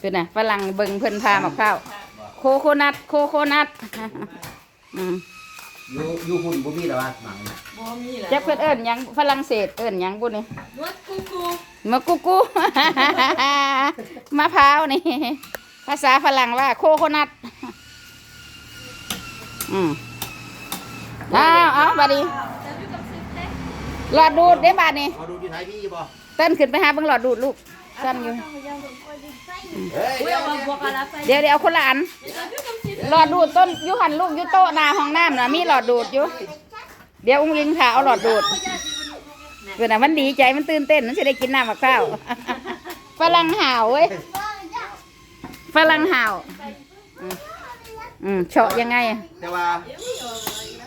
คือน่ะฝรั่งเบิ่งเพิ่นพามาข้าวโคโคนัทโคโคนัทอืมอยู่อยู่หุ่นบ่มีดอกว่าหมังนะบ่มีแหละจักเพิ่นเอิ้นหยังฝรั่งเศสเอิ้นหยังบุนี่นวดกูกูมะกุกูมะพร้าวนี่ ภาษาฝรั่งว่าโคโคนัทอืมอ้าวเอาบัดนี้หลอดดูดเด้บาดนี้เอาดูที่ไทยมีบ่เต้นขึ้นไปหาเบิ่งหลอดดูดลูก สั้นอยู่เฮ้ยอุ้ยเดี๋ยวเอาบวกกันละไปเดี๋ยวเดี๋ยวเอาคนละอันหลอดดูดต้นอยุหันลูกอยุโต๊ะหนาห้องน้ำนะมีหลอดดูดอยู่เดี๋ยวอุ้งยิงค่ะเอาหลอดดูดเกิดน่ะมันดีใจมันตื่นเต้นมันจะได้กินน้ำมะพร้าวฝรั่งห่าวเว้ยฝรั่งห่าวอืมอืมเฉาะยังไงอะแต่ว่า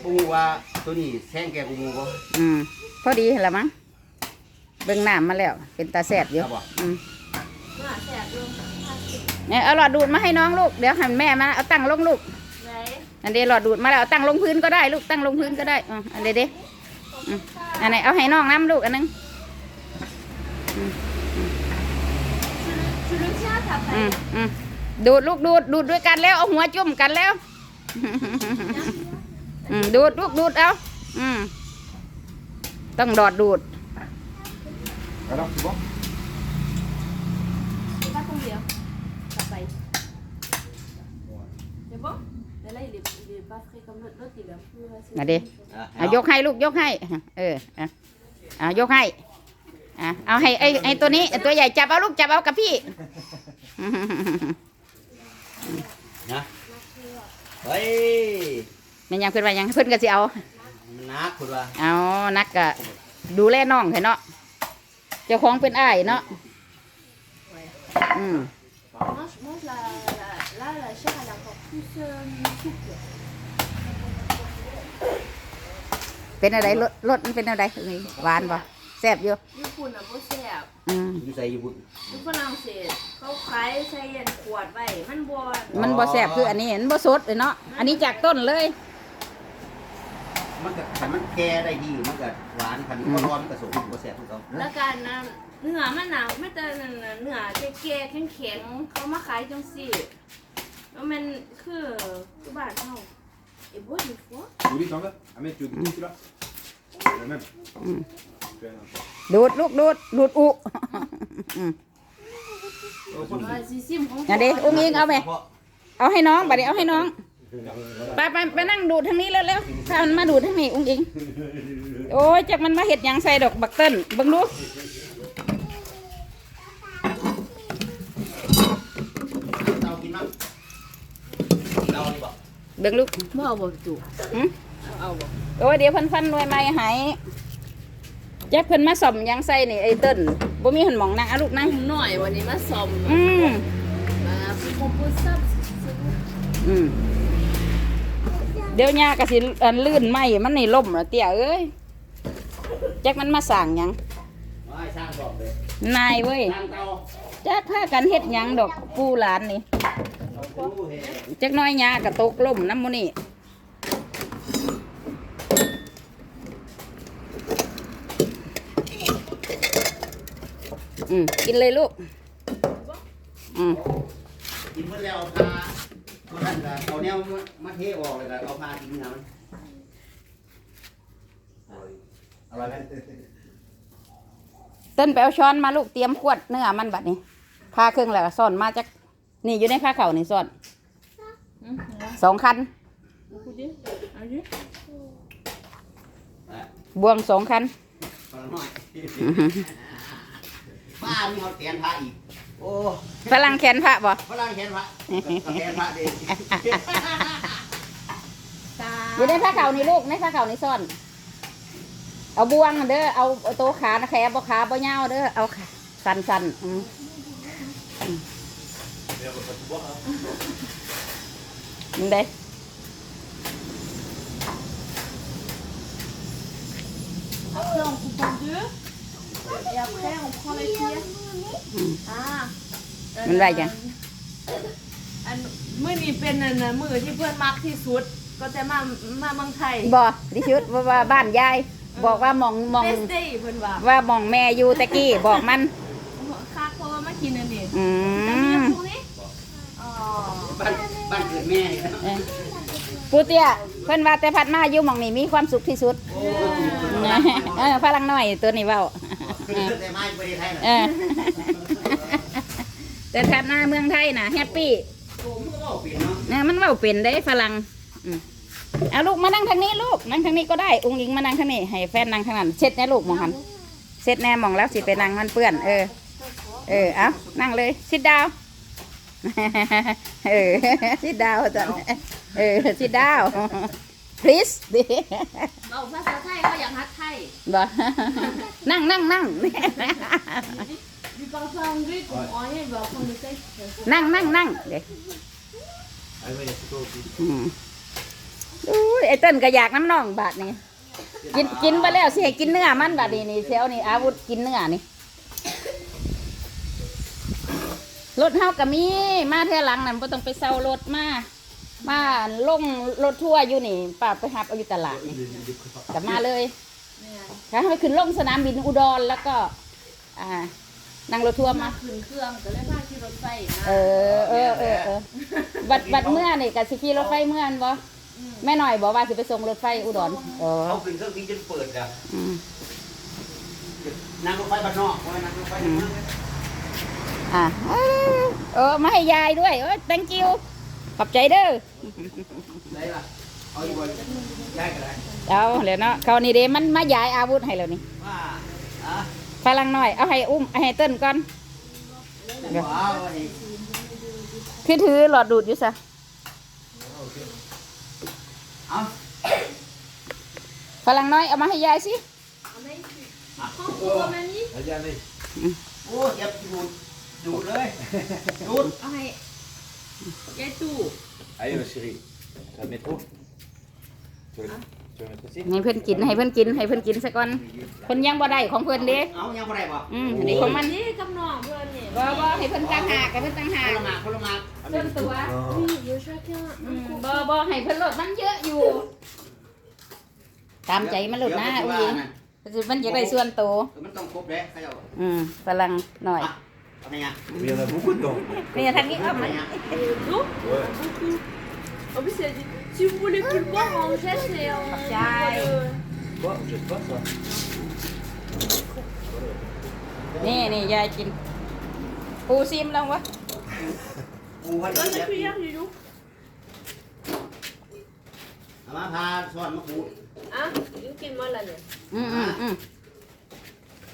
บ่ฮู้ว่าตัวนี้แท่งแก่กูมูบ่อืมพอดีละมั้ง เบิ่งน้ำมาแล้ว เป็นตาแสบอยู่ครับบ่ อืมมาแสบดูเนี่ยเอาหลอดดูดมาให้น้องลูก เดี๋ยวให้แม่มาเอาตั้งลงลูก ไหนอันเดียวหลอดดูดมาแล้วเอาตั้งลงพื้นก็ได้ลูกตั้งลงพื้นก็ได้อะอันเดียวเด้อืมอันไหนเอาให้น้องน้ำลูกอันนึง ชุลุชาทับไปอืมอืมดูดลูกดูดดูดด้วยกันแล้วเอาหัวจุ่มกันแล้วอืมดูดลูกดูดเอาอืมต้องดอดดูด Alors c'est bon pas combien Ça paye. C'est bon Mais là, il est, il est pas frais comme l'autre. L'autre, il est un peu... assez มาดิอะเอายกให้ลูกยกให้เอออะเอายกให้อะเอาให้ไอ้ไอ้ตัวนี้ไอ้ตัวใหญ่จับเอาลูกจับเอากับพี่ นะเฮ้ยมันยังเพิ่นว่ายังเพิ่นก็สิเอานักคุณว่า เอานักกะดูแลน้องเถอะเนาะ เจ้าของเป็นอ้ายเนาะอืม Mange, mange la, la, là, la chair, elle est encore plus euh, souple. เป็นอะไรรสรสมันเป็นอะไรเอ้ยหวานป่ะแซ่บอยู่ ญี่ปุ่นอะบ่แซ่บอืม อยู่ใส่อยู่บุญอยู่ฝรั่งเศสเขาขายใส่เย็นขวดไว้ มันบ่มันบ่แซ่บคืออันนี้มันบ่สดเลยเนาะ อันนี้จากต้นเลย มันก็คันมันแก่ได้ดีมันก็หวานคันมันร้อนมันก็สมบ่แซ่บคือเขาแล้วกันนะเนื้อมันหนาไม่แต่นั่นน่ะเนื้อแก่ๆแข็งๆเขามาขายจังซี่แล้วมันคือคือบ้านเฮาไอ้บ่ดีฟัว Oui, t'en veux Ahmed, tu veux goûter celui-là Le même. Mm. Fais un peu. ดูดลูกดูดดูดอุอืม ว่าสิซิมของ อันนี้อุ้งอิงเอาไหม เอาให้น้องบัดนี้เอาให้น้อง ไปไปไปนั่งดูดทางนี้แล้วแล้วๆพามันมาดูดทางนี้อุ้งอิง โอ้ยจักมันมาเห็ดหยังใส่ดอกบักเติ้ลเบิ่งดูเตากินมั้งเตานี่บ่เบิ่งลูกบ่เอาบ่จุหึเอาบ่โอ้ยเดี๋ยวเพิ่นฟันหน่วยไม้ใหายจักเพิ่นมาส่อมหยังใส่นี่ไอ้เติ้ลบ่มีหันหมองนั่งอะลูกนั่ง หน่อยวันนี้มาซ่อมอืมมาเป็นคอมโพสซับอืม เดี๋ยวย่ากะสิอันลื่นไหมมันนี่ล่มแล้วเตี้ยเอ้ยจักมันมาสั่งหยังไม่สร้างบอกเลยนายเว้ยสร้างเตาจักพากันเฮ็ดหยังดอกปูหลานนี่ดูเฮ็ดจักหน้อยยากระตกล่มน้ำมูนี่อืมกินเลยลูกอืมกินเมื่อแล้วเอาพาเมื่อ นั้นก็เอาแนวมาเทออกเลยก็เอาพากินนะมันอร่อยไหมเต้นไปเอาช้อนมาลูกเตรียมขวดเนื้อมันบัดนี้พาเครื่องแล้วก็ซ่อนมาจากนี่อยู่ในผ้าเข่านี่ซ่อนสองคันกูดิเอาดิบวงสองคันขอหน่อยบ้ามีเขาแขนพระอีก โอ้ฝรั่งแขนพระบ่ฝรั่งแขนพระเอาแขนพระดีอยู่ในผ้าเข่าวนี่ลูกในผ้าเข่าวนี่ซ่อน เอาบวงเด้อเอาเอาโตวขานะแขบ่ขาบ่ยาวเด้อเอาขาสันสันๆอืมอืมมึงได้ deux. Et après, on prend les cuillères. Ah. มันไรจัง อันมื้อนี้เป็นอันน่ะมื้อที่เพื่อนมักที่สุด ก็จะมามาเมืองไทย บ่ดิชุดว่าว่าบ้านยาย บอกว่าหมองหมองเบสเดย์เพิ่นว่าว่าหมองแม่อยู่ตะกี้บอกมัน คักเพราะว่ามากินอันนี้อืแต่มีม พวกแม่นี่นะเออปูเตี้ยเพิ่นว่าแต่พัดมาอยู่หม่องนี้มีความสุขที่สุดโอ้เออพลังน้อยตัวนี้เว้า แต่ไม่ไปไทยเออแต่ถัดมาเมืองไทยน่ะแฮปปี้โอ้มันก็บอกปิดเนาะนะมันเว้าเป็นได้ฝรั่งอืมเอาลูกมานั่งทางนี้ลูกนั่งทางนี้ก็ได้องค์หญิงมานั่งทางนี้ให้แฟนนั่งทางนั้นเช็ดแน่ลูกหมองหันเช็ดแน่หมองแล้วสิไปนั่งมันเปื้อนเออ เออเอานั่งเลยซิดดาวเออซิดดาวจันเออซิดดาว please ดิเอาภาษาไทยเขาอยากฮัดไทยบ่นั่งนั่งนั่ง Du parles pas anglais, tu comprends rien, il va apprendre le texte. นั่งนั่งนั่งเด็ก Allez, vas-y, assieds-toi aussi. อุ้ยไอ้เต้นก็อยากน้ำน่องบาทนี่กินกินไปแล้วสิให้กินเนื้อมันบาดนี้นี่เซลนี่อาวุธกินเนื้อนี่รถเฮาก็มีมาเท่าหลังนั่นบ่ต้องไปเซารถมา มาลงรถทัวร์อยู่นี่ป้าไปหับเอาอยู่ตลาดนี่กลับมาเลยถ้าไปขึ้นลงสนามบินอุดรแล้วก็ อ่านั่งรถทัวร์มามาขึ้นเครื่องก็เลยพาขี่รถไฟมาเออเออเออเออบัดบัดเมื่อนี่กับสิขี่รถไฟเมื่อนบ่แม่หน่อยบอกว่าสิไปส่งรถไฟอุดรเออเขาเป็นเครื่องบินจนเปิดอะอืมนั่งรถไฟบ้านนอกเพราะว่านั่งรถไฟในเมืองอะเออเออมาให้ยายด้วยเออ thank you ขอบใจเด้อได้ล่ะเอาอยู่บนได้ก็ได้เอาแล้วเนาะเขาวนี่เด้มันมายายอาวุธให้แล้วนี่ว่าอะฝรั่งหน่อย เอาให้อุ้มเอาให้เต้นก่อนว้าวอันนี้คือถือหลอดดูดอยู่ซะเอาฝรั่งน้อยเอามาให้ยายสิ Prends pour mamie. Vas-y, allez. โอ้เย็บดูดดูดเลยดูด Arrête. Il y a tout. Allez, ma chérie. Tu vas le mettre où tu vas, le... tu vas le mettre ici ให้เพิ่นกินให้เพิ่นกินให้เพิ่นกินซะก่อนเพิ่นยังบ่ได้ของเพิ่นเด้เอายังบ่ได้บ่อืมอันนี้ของมันนี่กับน้องเพื่อนนี่บ่บ่ให้เพิ่นตั้งหากให้เพิ่นตั้งคหากนละหมากคนละหมากส่วนตัว Oui, il y a chacun อืม un บ่บ่ให้เพิ่นลดมันเยอะอยู่ ตามใจมันลดนะเดี๋ยวอุ้เดี๋ยยวมันจะได้ส่วนตัวมันต้องครบเด้เขาจะอืมฝรั่งหน่อย อะ เอาไงอะ Mais il y en a beaucoup dedans. นี่ทางนี้เอาเอาไงมาอะ L'eau Ouais. Beaucoup. En plus, elle dit si vous voulez plus le boire, on jette et on. Chai. Quoi Jette pas ça. นี่นี่ยายกินปูซิมลองวะปูพอดี Donne เย็ la บ cuillère, Lilou. เอามาพาสอนมาขูด Hein Lilou qui est mal à l'aise. อืมอืมอืม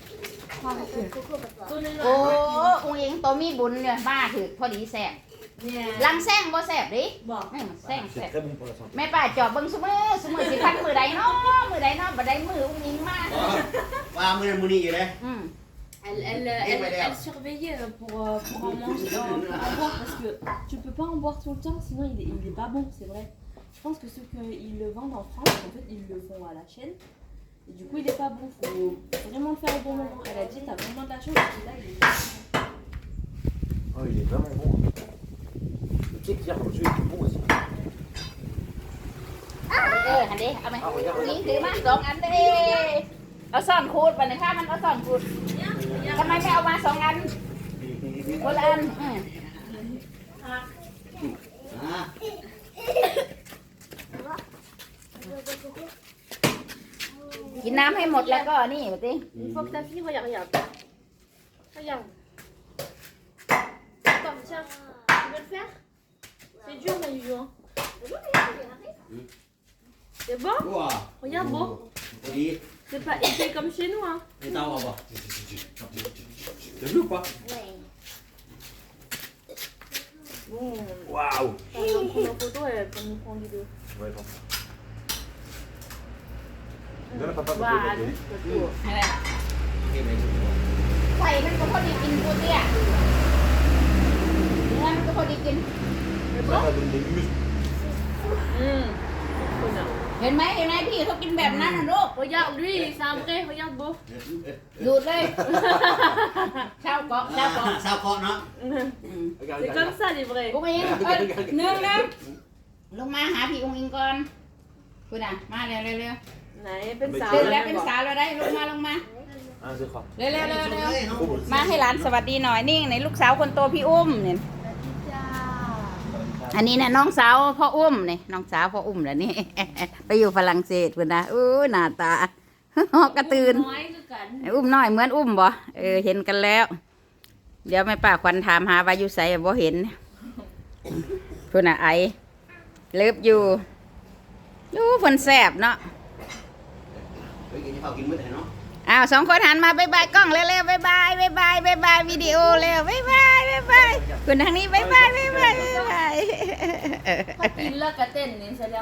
Donnez-la. โอ้อุ้งอิงตัวมีบุญเนี่ยมาถือพอดีแซ่บ Yeah. ลำแซงบ่แซ่บดิ Bon. อืมแซง C'est แซ่บ très bon pour la santé. แม่ป้าจอบเบิ่งซุมือซุมือสิพันมือใดเนาะมือใดเนาะบ่ได้มืออุ้งอิงมาว่ามือมือนี้อยู่เลยอืม Elle, elle, Et elle, voilà. elle surveillait euh, pour, pour en manger, pour en boire parce que tu peux pas en boire tout le temps sinon il est, il est pas bon, c'est vrai. Je pense que ceux qu'ils le vendent en France, en fait, ils le font à la chaîne. Et du coup, il est pas bon, faut vraiment le faire au bon moment. Elle a dit, t'as vraiment de la chance, là, il est. Oh, il est vraiment bon. hein. Le cake hier, quand je il était bon aussi. เกินน้ำให้หมดแล้วก็นี่มาติ Il faut que ta fille regarde, regarde. Regarde. Attends, tiens. Tu veux le faire C'est dur, Mayu. Hein. C'est bon ว้า Regarde, bon. พอดี C'est pas épais comme chez nous. Hein. ในเตาเอาบ่ T'as vu ou pas Bon, Waouh on va prendre en photo et on nous prend en vidéo. Ouais, Attends. Donne à papa, papa, Voilà, il va y aller. photo. อะไรเก็บไว้ไข่มันก็พอดีกินกูเตี้ยเนื้อมันก็พอดีกิน Ça va donner des muscles. Hum. Connard. เห็นไหมเห็นไหมพี่เขากินแบบนั้นนะลูก Regarde, lui, c'est un vrai. Regarde, beau. ดูดเลย เช่าเกาะเช่าเกาะเศร้าเคาะเนาะอืม Regarde, C'est regarde, comme regarde. ça, les vrais. อุ้งอิงเอ้ยเนื่องนะลงมาหาพี่อุ้งอิงก่อนคุณอะมาเร็วเร็วเร็ว Nej, ben ça. ตื่นแล้วเป็นสาวแล้วได้ลงมาลงมา Un, deux, trois. เร็วเร็วเร็วเร็วเนาะมาให้หลานสวัสดีหน่อยนี่ในลูกสาวคนโตพี่อุ้มเนี่ยอันนี้เนี่ยน้องสาวพ่ออุ้มนี่น้องสาวพ่ออุ้มแล้วนี่ไปอยู่ฝรั่งเศสพุ่นนะอู้หน้าตาฮอกกระตือนน้อยคือกันอุ้มน้อยเหมือนอุ้มบ่เออเห็นกันแล้ว เดี๋ยวแม่ป้าควันถามหาว่าอยู่ไสบ่เห็นพุ่นน่ะไอเลิฟอยู่อยู่เพิ่นแซ่บเนาะเฮ้ยกิน ข้าวกินมื้อไหนเนาะอ้าวสองคนหันมาบายบายกล้องเร็วๆบายบายบายบายบายบายวิดีโอเร็วบายบายบายบายคุณทางนี้บายบายบายบายบายบาย ถ้ากินแล้วก็เต้นนี่แสดงว่า